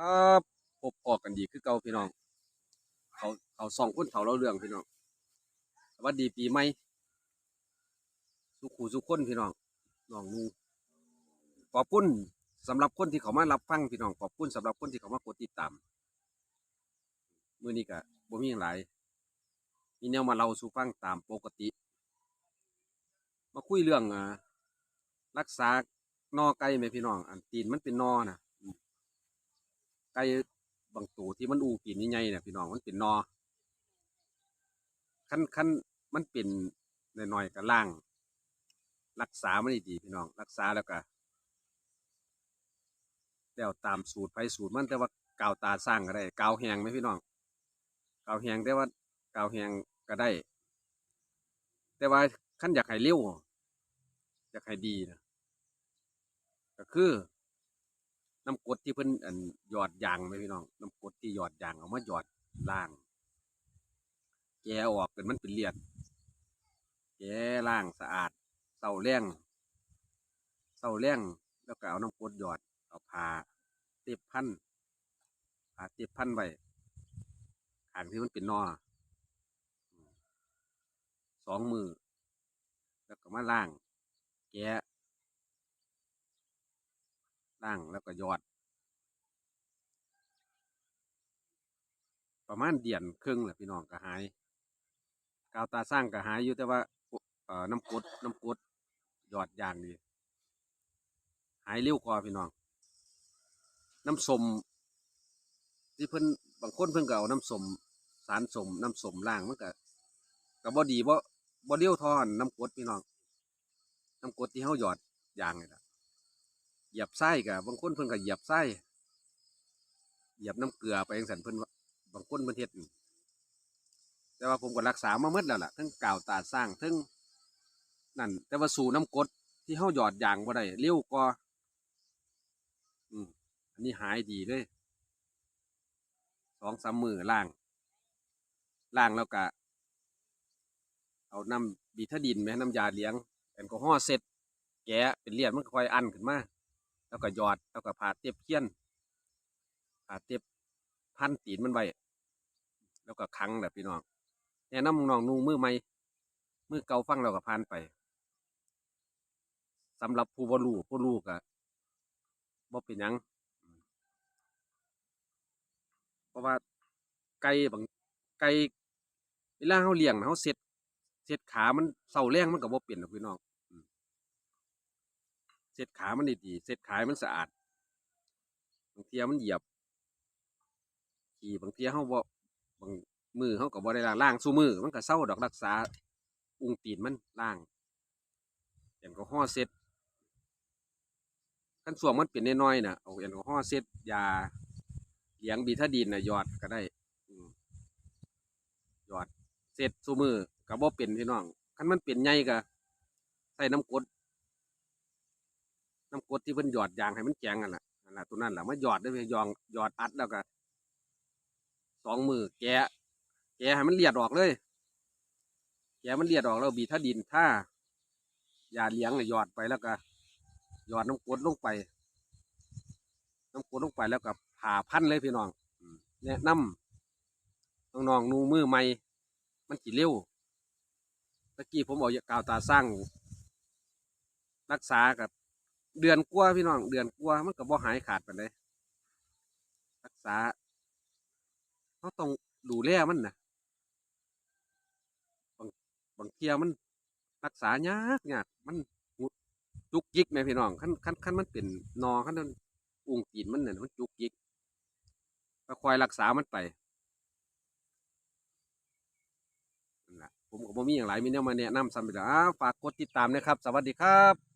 ครับพบพอกันดีคือเก่าพี่น้อง เขาเขาสองคนเขาเล่าเรื่องพี่น้องสวัสดีปีใหม่สุขูสุขคนพี่น้องน้องนูขอบคุณสำหรับคนที่เขามารับฟังพี่น้องขอบคุณสำหรับคนที่เขามากดติดตามมื้อนี้ก็บ่มีหยังหลายมีแนวมาเล่าสู่ฟังตามปกติ มาคุยเรื่องอรักษานอไก่ไหมพี่น้อง อันตีนมันเป็นนอนะ ไก่บางตัวที่มันอูตีนใหญ่ๆเนี่ยพี่น้องมันเป็นนอขั้นขั้นมันเป็นน้อยๆก็ล่าง รักษามันดีๆพี่น้อง รักษาแล้วก็แล้วตามสูตรไปสูตรมันแต่ว่ากาวตาสร้างก็ได้กาวแหงไหมพี่น้องกาวแหงแต่ว่ากาวแหงก็ได้ แต่ว่าขั้นอยากให้เร็วอยากให้ดีนะก็คือ น้ำกดที่เพิ่นอันหยอดยางไหมพี่น้องน้ำกดที่หยอดยางเอามาหยอดล่าง แกะออกเป็นมันเป็นเลียดแกะล่างสะอาดเศร้าแรงเศร้าแรงแล้วก็เอาน้ำกดหยอดเอาผ้าเต็บพันผ้าเต็บพันไว้ขางที่มันเป็นนอสองมือแล้วก็มาล่าง แกะ ล่างแล้วก็ยอด ประมาณเดือนครึ่งแหละพี่น้องก็หายกาวตาสร้างก็หายอยู่แต่ว่าเอ่อน้ำกดน้ำกดยอดยางดีหายเร็วกว่าพี่น้อง น้ำสมที่เพิ่นบางคนเพิ่นก็เอาน้ำสมสารสมน้ำสมล่างมันก็ก็บ่ดีบ่บ่เลี้ยวทอนน้ำกดพี่น้องน้ำกดที่เฮาหยอดยางนี่ล่ะ เหยียบไส้ก็บบางคนเพิ่นก็เหยียบไส้เหยียบน้ำเกลือไปจังซั่นเพิ่นบางคนเพิ่นเฮ็ดนี่แต่ว่าผมก็รักษามาหมดแล้วล่ะทั้งกาวตาสร้างทั้งนั่น แต่ว่าสู่น้ำกดที่เฮาหยอดยางบ่ได้เร็วกว่าอืมอันนี้หายดีเลยสองสามมือล่าง ล่างแล้วก็เอาน้ำบีทาดินไหมน้ำยาเลี้ยงแอลกอฮอล์เสร็จแกะเป็นเลียดมันค่อยอันขึ้นมา แล้วก็หยอดแล้วก็ผ่าเต็บเคี้ยนผ่าเต็บพันตีนมันไว้แล้วก็คังแบบพี่น้องแนะนำน้องนุ่งมือใหม่มือเก่าฟังเราก็ผ่านไปสำหรับผู้บ่รู้ผู้รู้ก็บ่เป็นยังเพราะว่าไก่บางไก่เวลาเขาเลี้ยงเขาเซ็ดเซ็ดขามันเศร้าแรงมันก็บ่เป็นหรอกพี่น้อง ซ็ดขามันดีๆเซ็ดขาให้มันสะอาดบางเทียมันเหยียบขี่บางเทียเขาบ่บางมือเขาก็บ่ได้ล้างล้างสู้มือ มันก็เศร้าดอกรักษา อุ้งตีนมันล้างแอลกอฮอเซ็ตขั้นส่วงมันเป็นน้อยๆน่ะเอาแอลกอฮอเซ็ตยาเลี้ยงบีทาดีนน่ะหยอดก็ได้หยอดเซ็ตสู้มือก็บ่เป็นพี่น้องคันมันเป็นใหญ่ก็ใส่น้ำกด น้ำกรดที่เพิ่นหยอดยางให้มันแข็งนั่นแหละนั่นแหละตัวนั้นแหละมาหยอดได้เลยยองหยอดอัดแล้วก็สองมือแกะ แกะให้มันเลียดออกเลย แกะมันเลียดออกแล้วบีท่าดินท่ายาเลี้ยงเนี่ยหยอดไปแล้วก็หยอดน้ำกรดลงไป น้ำกรดลงไปแล้วก็ผ่าพันเลยพี่น้องแนะนำน้องๆหนูมือใหม่มันกี่เร็วตะกี้ผมเอากาวตาสร้าง รักษากับ เดือนกว่าพี่น้อง เดือนกว่ามันก็บ่หายขาดไปเลยรักษาเขาต้องดูแลมันนะบางบางเทียมันรักษายากยากมันจุกจิกไหมพี่น้องขั้นขั้นขั้นมันเป็นนอขั้นมันอุ้งตีนมันเนี่ยมันจุกจิกก็คอยรักษามันไปผมก็บ่มีอย่างไรมีแนวมาแนะนำซ้ำไปแล้วอ้าวฝากกดติดตามนะครับ สวัสดีครับ